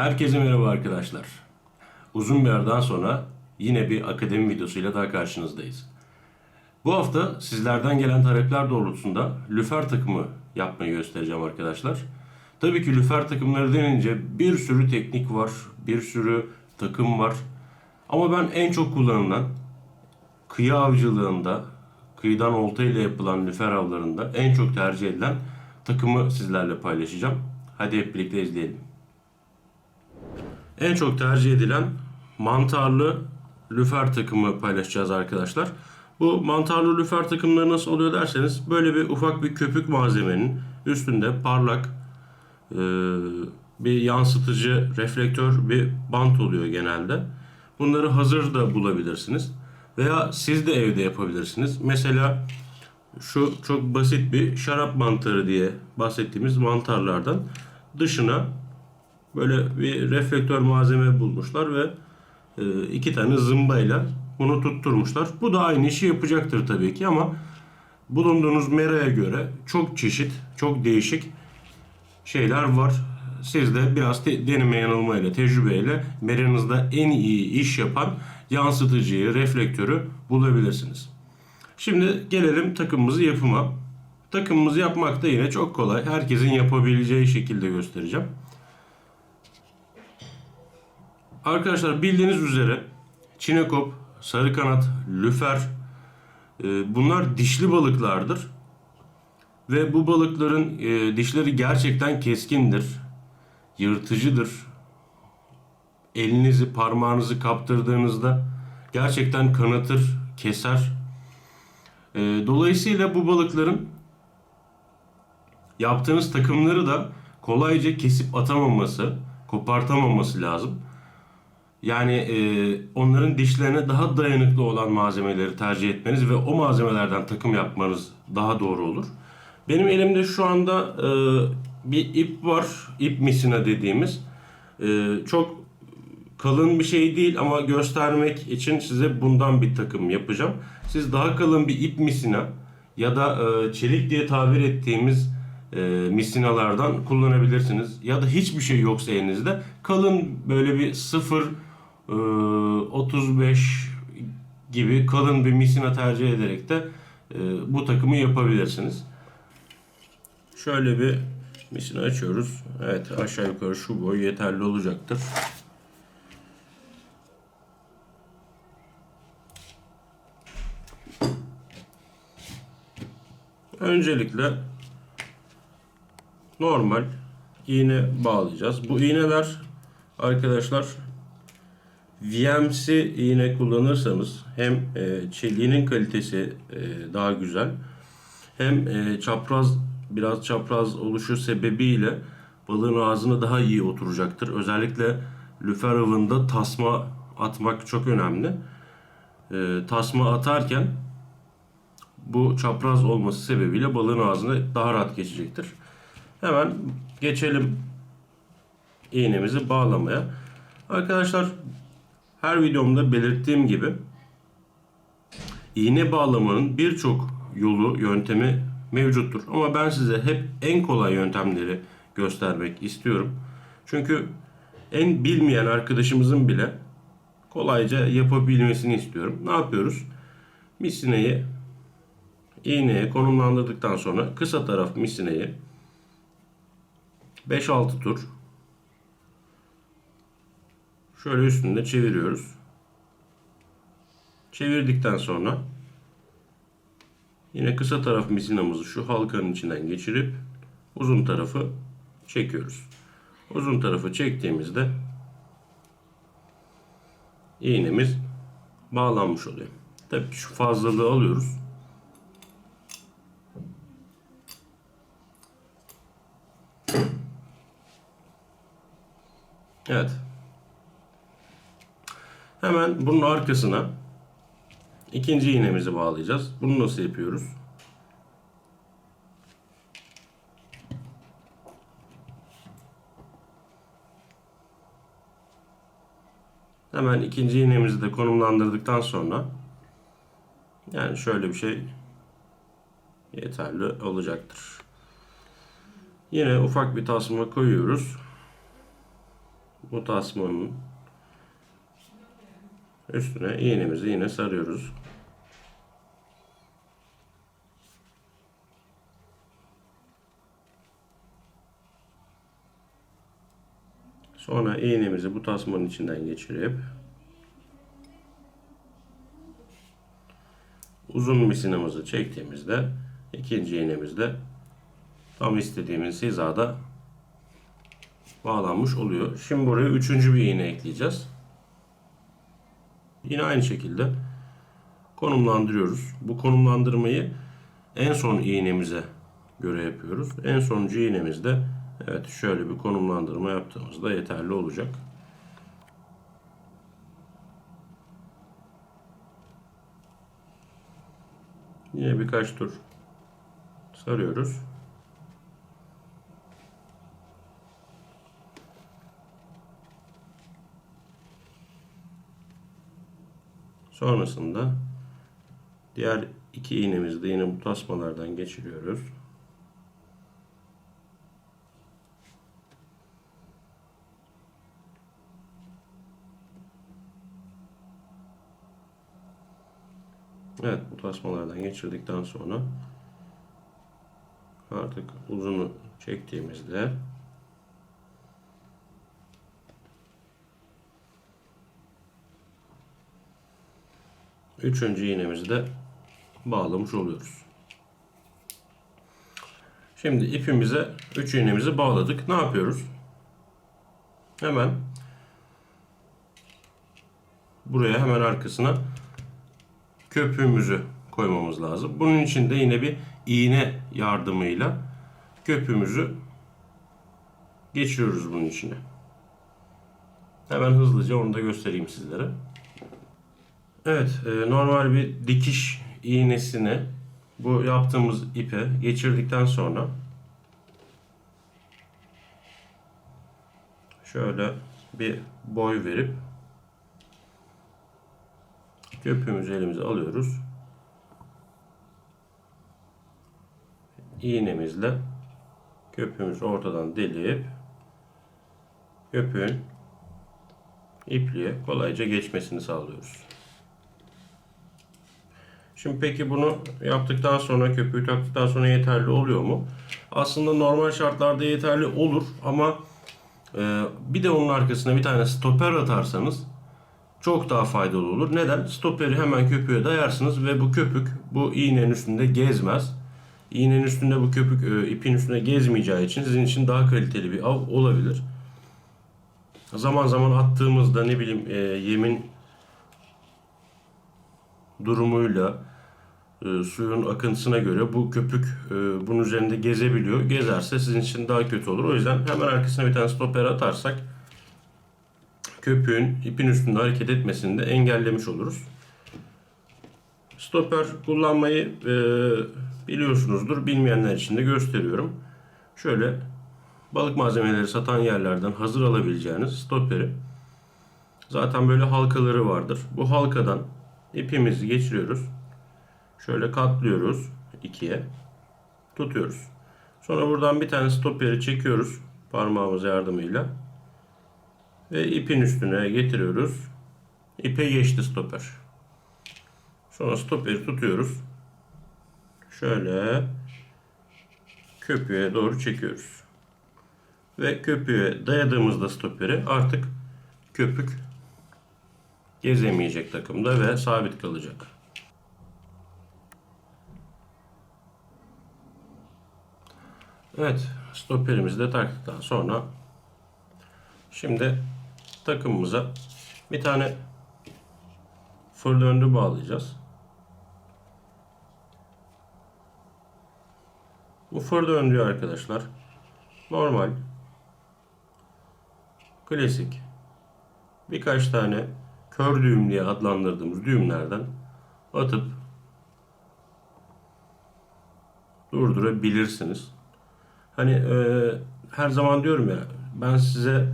Herkese merhaba arkadaşlar. Uzun bir aradan sonra yine bir akademi videosuyla daha karşınızdayız. Bu hafta sizlerden gelen talepler doğrultusunda lüfer takımı yapmayı göstereceğim arkadaşlar. Tabii ki lüfer takımları denince bir sürü teknik var, bir sürü takım var. Ama ben en çok kullanılan kıyı avcılığında, kıyıdan olta ile yapılan lüfer avlarında en çok tercih edilen takımı sizlerle paylaşacağım. Hadi hep birlikte izleyelim. En çok tercih edilen mantarlı lüfer takımı paylaşacağız arkadaşlar. Bu mantarlı lüfer takımları nasıl oluyor derseniz böyle bir ufak bir köpük malzemenin üstünde parlak e, bir yansıtıcı reflektör bir bant oluyor genelde. Bunları hazır da bulabilirsiniz. Veya siz de evde yapabilirsiniz. Mesela şu çok basit bir şarap mantarı diye bahsettiğimiz mantarlardan dışına böyle bir reflektör malzeme bulmuşlar ve e, iki tane zımbayla bunu tutturmuşlar. Bu da aynı işi yapacaktır tabii ki ama bulunduğunuz meraya göre çok çeşit, çok değişik şeyler var. Siz de biraz te- deneme yanılmayla, tecrübeyle meranızda en iyi iş yapan yansıtıcıyı, reflektörü bulabilirsiniz. Şimdi gelelim takımımızı yapıma. Takımımızı yapmak da yine çok kolay. Herkesin yapabileceği şekilde göstereceğim. Arkadaşlar bildiğiniz üzere çinekop, sarı kanat, lüfer e, bunlar dişli balıklardır. Ve bu balıkların e, dişleri gerçekten keskindir. Yırtıcıdır. Elinizi, parmağınızı kaptırdığınızda gerçekten kanatır, keser. E, dolayısıyla bu balıkların yaptığınız takımları da kolayca kesip atamaması, kopartamaması lazım. Yani e, onların dişlerine daha dayanıklı olan malzemeleri tercih etmeniz ve o malzemelerden takım yapmanız daha doğru olur. Benim elimde şu anda e, bir ip var, ip misina dediğimiz. E, çok kalın bir şey değil ama göstermek için size bundan bir takım yapacağım. Siz daha kalın bir ip misina ya da e, çelik diye tabir ettiğimiz e, misinalardan kullanabilirsiniz. Ya da hiçbir şey yoksa elinizde kalın böyle bir 0 e, 35 gibi kalın bir misina tercih ederek de e, bu takımı yapabilirsiniz. Şöyle bir misina açıyoruz. Evet aşağı yukarı şu boy yeterli olacaktır. Öncelikle normal iğne bağlayacağız. Bu iğneler arkadaşlar VMC iğne kullanırsanız hem e, çeliğinin kalitesi e, daha güzel hem e, çapraz biraz çapraz oluşu sebebiyle balığın ağzına daha iyi oturacaktır. Özellikle lüfer avında tasma atmak çok önemli. E, tasma atarken bu çapraz olması sebebiyle balığın ağzına daha rahat geçecektir. Hemen geçelim iğnemizi bağlamaya. Arkadaşlar her videomda belirttiğim gibi iğne bağlamanın birçok yolu, yöntemi mevcuttur. Ama ben size hep en kolay yöntemleri göstermek istiyorum. Çünkü en bilmeyen arkadaşımızın bile kolayca yapabilmesini istiyorum. Ne yapıyoruz? Misineyi iğneye konumlandırdıktan sonra kısa taraf misineyi 5-6 tur şöyle üstünde çeviriyoruz. Çevirdikten sonra yine kısa taraf misinamızı şu halkanın içinden geçirip uzun tarafı çekiyoruz. Uzun tarafı çektiğimizde iğnemiz bağlanmış oluyor. Tabii şu fazlalığı alıyoruz. Evet. Hemen bunun arkasına ikinci iğnemizi bağlayacağız. Bunu nasıl yapıyoruz? Hemen ikinci iğnemizi de konumlandırdıktan sonra yani şöyle bir şey yeterli olacaktır. Yine ufak bir tasma koyuyoruz. bu tasmanın üstüne iğnemizi yine sarıyoruz. Sonra iğnemizi bu tasmanın içinden geçirip uzun misinamızı çektiğimizde ikinci iğnemizde tam istediğimiz hizada bağlanmış oluyor. Şimdi buraya üçüncü bir iğne ekleyeceğiz. Yine aynı şekilde konumlandırıyoruz. Bu konumlandırmayı en son iğnemize göre yapıyoruz. En sonuncu iğnemizde evet şöyle bir konumlandırma yaptığımızda yeterli olacak. Yine birkaç tur sarıyoruz. Sonrasında diğer iki iğnemizi de yine bu tasmalardan geçiriyoruz. Evet bu tasmalardan geçirdikten sonra artık uzunu çektiğimizde üçüncü iğnemizi de bağlamış oluyoruz. Şimdi ipimize 3 iğnemizi bağladık. Ne yapıyoruz? Hemen buraya hemen arkasına köpüğümüzü koymamız lazım. Bunun için de yine bir iğne yardımıyla köpüğümüzü geçiriyoruz bunun içine. Hemen hızlıca onu da göstereyim sizlere. Evet, e, normal bir dikiş iğnesini bu yaptığımız ipe geçirdikten sonra şöyle bir boy verip köpüğümüzü elimize alıyoruz. İğnemizle köpüğümüzü ortadan delip köpüğün ipliğe kolayca geçmesini sağlıyoruz. Şimdi peki bunu yaptıktan sonra köpüğü taktıktan sonra yeterli oluyor mu? Aslında normal şartlarda yeterli olur ama e, bir de onun arkasına bir tane stoper atarsanız çok daha faydalı olur. Neden? Stoperi hemen köpüğe dayarsınız ve bu köpük bu iğnenin üstünde gezmez. İğnenin üstünde bu köpük e, ipin üstünde gezmeyeceği için sizin için daha kaliteli bir av olabilir. Zaman zaman attığımızda ne bileyim e, yemin durumuyla e, suyun akıntısına göre bu köpük e, bunun üzerinde gezebiliyor. Gezerse sizin için daha kötü olur. O yüzden hemen arkasına bir tane stoper atarsak köpüğün ipin üstünde hareket etmesini de engellemiş oluruz. Stoper kullanmayı e, biliyorsunuzdur. Bilmeyenler için de gösteriyorum. Şöyle balık malzemeleri satan yerlerden hazır alabileceğiniz stoperi. Zaten böyle halkaları vardır. Bu halkadan ipimizi geçiriyoruz. Şöyle katlıyoruz ikiye. Tutuyoruz. Sonra buradan bir tane stoperi çekiyoruz parmağımız yardımıyla. Ve ipin üstüne getiriyoruz. İpe geçti stoper. Sonra stoperi tutuyoruz. Şöyle köpüğe doğru çekiyoruz. Ve köpüğe dayadığımızda stoperi artık köpük gezemeyecek takımda ve sabit kalacak. Evet, stoperimizi de taktıktan sonra şimdi takımımıza bir tane fır döndü bağlayacağız. Bu fır döndüğü arkadaşlar normal klasik birkaç tane kör düğüm diye adlandırdığımız düğümlerden atıp durdurabilirsiniz. Hani e, her zaman diyorum ya ben size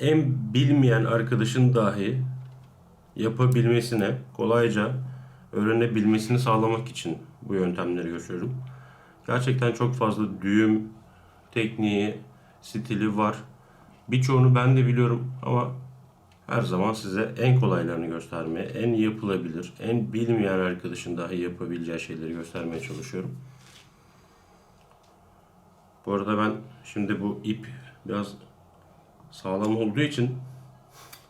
en bilmeyen arkadaşın dahi yapabilmesine, kolayca öğrenebilmesini sağlamak için bu yöntemleri gösteriyorum. Gerçekten çok fazla düğüm tekniği, stili var. Birçoğunu ben de biliyorum ama her zaman size en kolaylarını göstermeye, en yapılabilir, en bilmeyen arkadaşın dahi yapabileceği şeyleri göstermeye çalışıyorum. Bu arada ben şimdi bu ip biraz sağlam olduğu için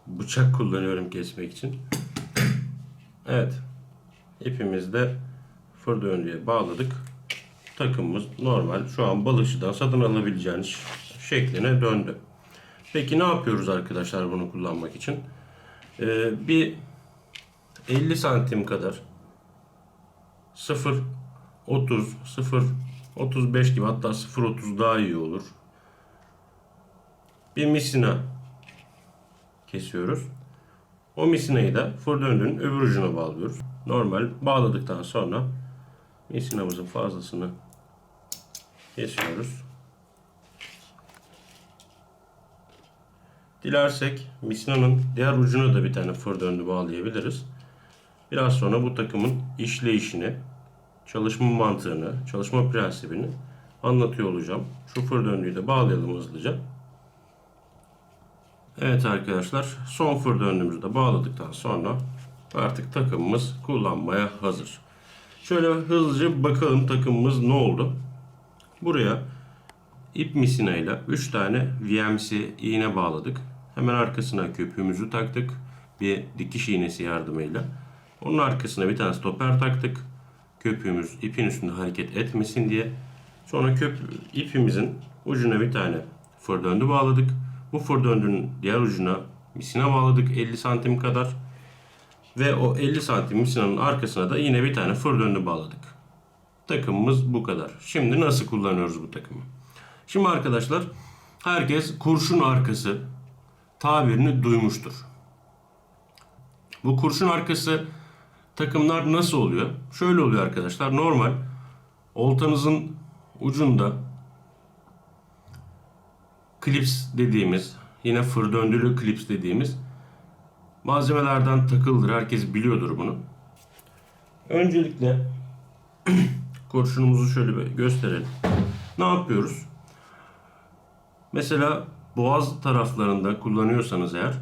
bıçak kullanıyorum kesmek için. Evet. İpimizi de fır döndüğe bağladık. Takımımız normal şu an balıkçıdan satın alabileceğiniz şekline döndü. Peki ne yapıyoruz arkadaşlar bunu kullanmak için? Ee, bir 50 santim kadar 0 30 0 35 gibi hatta 0 30 daha iyi olur. Bir misina kesiyoruz. O misinayı da fır öbür ucuna bağlıyoruz. Normal bağladıktan sonra misinamızın fazlasını kesiyoruz. Dilersek misinanın diğer ucuna da bir tane fır döndü bağlayabiliriz. Biraz sonra bu takımın işleyişini, çalışma mantığını, çalışma prensibini anlatıyor olacağım. Şu fır döndüğü de bağlayalım hızlıca. Evet arkadaşlar son fır döndüğümüzü de bağladıktan sonra artık takımımız kullanmaya hazır. Şöyle hızlıca bakalım takımımız ne oldu. Buraya ip misinayla 3 tane VMC iğne bağladık. Hemen arkasına köpüğümüzü taktık. Bir dikiş iğnesi yardımıyla. Onun arkasına bir tane stoper taktık. Köpüğümüz ipin üstünde hareket etmesin diye. Sonra köp ipimizin ucuna bir tane fır döndü bağladık. Bu fır döndünün diğer ucuna misina bağladık 50 santim kadar. Ve o 50 santim misinanın arkasına da yine bir tane fır döndü bağladık. Takımımız bu kadar. Şimdi nasıl kullanıyoruz bu takımı? Şimdi arkadaşlar herkes kurşun arkası tabirini duymuştur. Bu kurşun arkası takımlar nasıl oluyor? Şöyle oluyor arkadaşlar. Normal oltanızın ucunda klips dediğimiz yine fır döndülü klips dediğimiz malzemelerden takıldır. Herkes biliyordur bunu. Öncelikle kurşunumuzu şöyle bir gösterelim. Ne yapıyoruz? Mesela boğaz taraflarında kullanıyorsanız eğer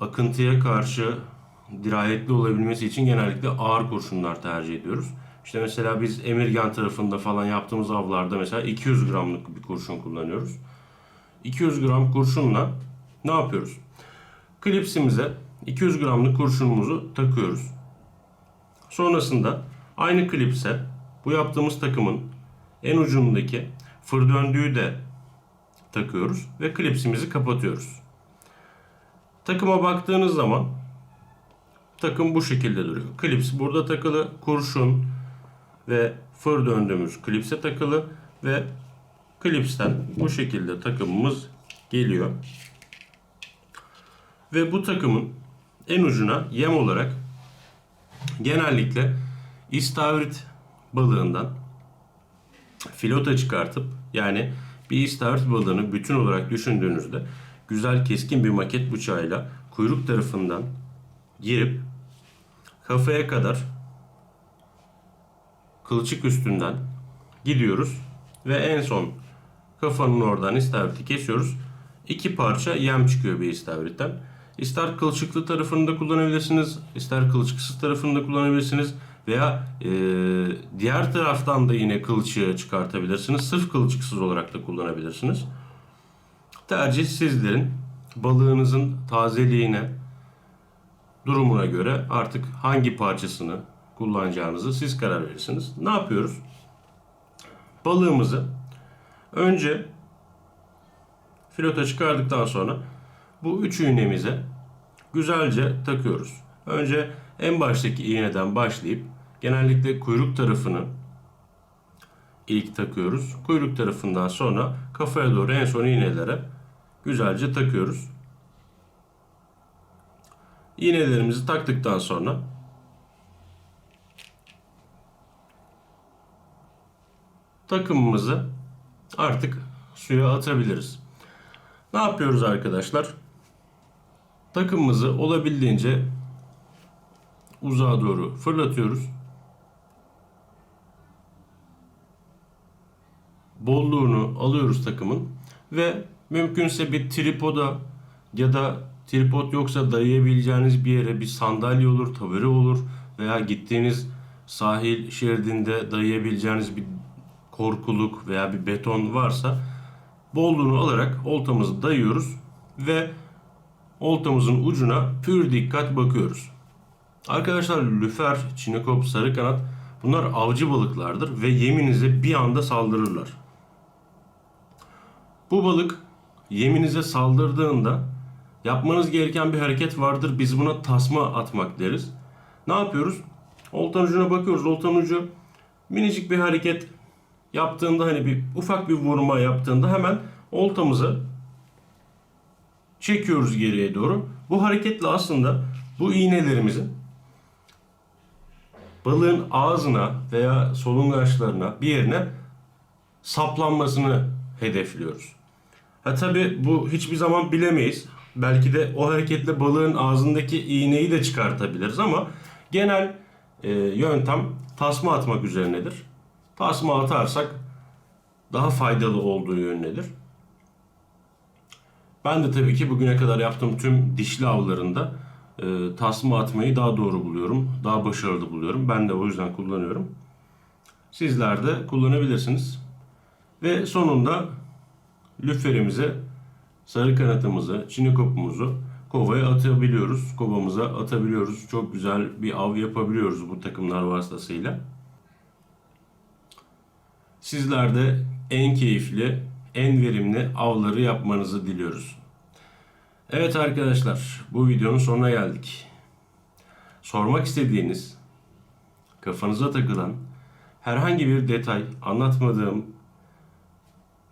akıntıya karşı dirayetli olabilmesi için genellikle ağır kurşunlar tercih ediyoruz. İşte mesela biz Emirgan tarafında falan yaptığımız avlarda mesela 200 gramlık bir kurşun kullanıyoruz. 200 gram kurşunla ne yapıyoruz? Klipsimize 200 gramlık kurşunumuzu takıyoruz. Sonrasında aynı klipse bu yaptığımız takımın en ucundaki fır döndüğü de takıyoruz ve klipsimizi kapatıyoruz. Takıma baktığınız zaman takım bu şekilde duruyor. Klips burada takılı, kurşun ve fır döndüğümüz klipse takılı ve klipsten bu şekilde takımımız geliyor. Ve bu takımın en ucuna yem olarak genellikle istavrit balığından filota çıkartıp yani bir istavrit balığını bütün olarak düşündüğünüzde güzel keskin bir maket bıçağıyla kuyruk tarafından girip kafaya kadar kılçık üstünden gidiyoruz ve en son kafanın oradan istavriti kesiyoruz. İki parça yem çıkıyor bir istavritten. İster kılçıklı tarafını da kullanabilirsiniz, ister kılçıksız tarafını da kullanabilirsiniz veya e, diğer taraftan da yine kılçığı çıkartabilirsiniz. Sırf kılçıksız olarak da kullanabilirsiniz. Tercih sizlerin balığınızın tazeliğine, durumuna göre artık hangi parçasını kullanacağınızı siz karar verirsiniz. Ne yapıyoruz? Balığımızı önce filota çıkardıktan sonra bu üç iğnemize güzelce takıyoruz. Önce en baştaki iğneden başlayıp genellikle kuyruk tarafını ilk takıyoruz. Kuyruk tarafından sonra kafaya doğru en son iğnelere güzelce takıyoruz. İğnelerimizi taktıktan sonra takımımızı artık suya atabiliriz. Ne yapıyoruz arkadaşlar? Takımımızı olabildiğince uzağa doğru fırlatıyoruz. Bolluğunu alıyoruz takımın ve Mümkünse bir tripoda ya da tripod yoksa dayayabileceğiniz bir yere bir sandalye olur, tabure olur veya gittiğiniz sahil şeridinde dayayabileceğiniz bir korkuluk veya bir beton varsa bolluğunu alarak oltamızı dayıyoruz ve oltamızın ucuna pür dikkat bakıyoruz. Arkadaşlar lüfer, çinekop, sarı kanat bunlar avcı balıklardır ve yeminize bir anda saldırırlar. Bu balık yeminize saldırdığında yapmanız gereken bir hareket vardır. Biz buna tasma atmak deriz. Ne yapıyoruz? Oltanın ucuna bakıyoruz. Oltanın ucu minicik bir hareket yaptığında hani bir ufak bir vurma yaptığında hemen oltamızı çekiyoruz geriye doğru. Bu hareketle aslında bu iğnelerimizin balığın ağzına veya solungaçlarına bir yerine saplanmasını hedefliyoruz. Ha tabi bu hiçbir zaman bilemeyiz. Belki de o hareketle balığın ağzındaki iğneyi de çıkartabiliriz ama genel e, yöntem tasma atmak üzerinedir. Tasma atarsak daha faydalı olduğu yönündedir. Ben de tabii ki bugüne kadar yaptığım tüm dişli avlarında e, tasma atmayı daha doğru buluyorum. Daha başarılı buluyorum. Ben de o yüzden kullanıyorum. Sizler de kullanabilirsiniz. Ve sonunda lüferimize sarı kanatımızı, çinikopumuzu kovaya atabiliyoruz. Kovamıza atabiliyoruz. Çok güzel bir av yapabiliyoruz bu takımlar vasıtasıyla. Sizler de en keyifli, en verimli avları yapmanızı diliyoruz. Evet arkadaşlar, bu videonun sonuna geldik. Sormak istediğiniz, kafanıza takılan herhangi bir detay, anlatmadığım,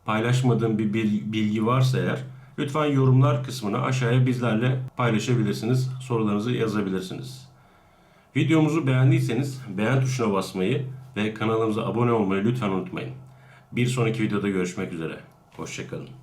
paylaşmadığım bir bil- bilgi varsa eğer lütfen yorumlar kısmına aşağıya bizlerle paylaşabilirsiniz. Sorularınızı yazabilirsiniz. Videomuzu beğendiyseniz beğen tuşuna basmayı ve kanalımıza abone olmayı lütfen unutmayın. Bir sonraki videoda görüşmek üzere. Hoşçakalın.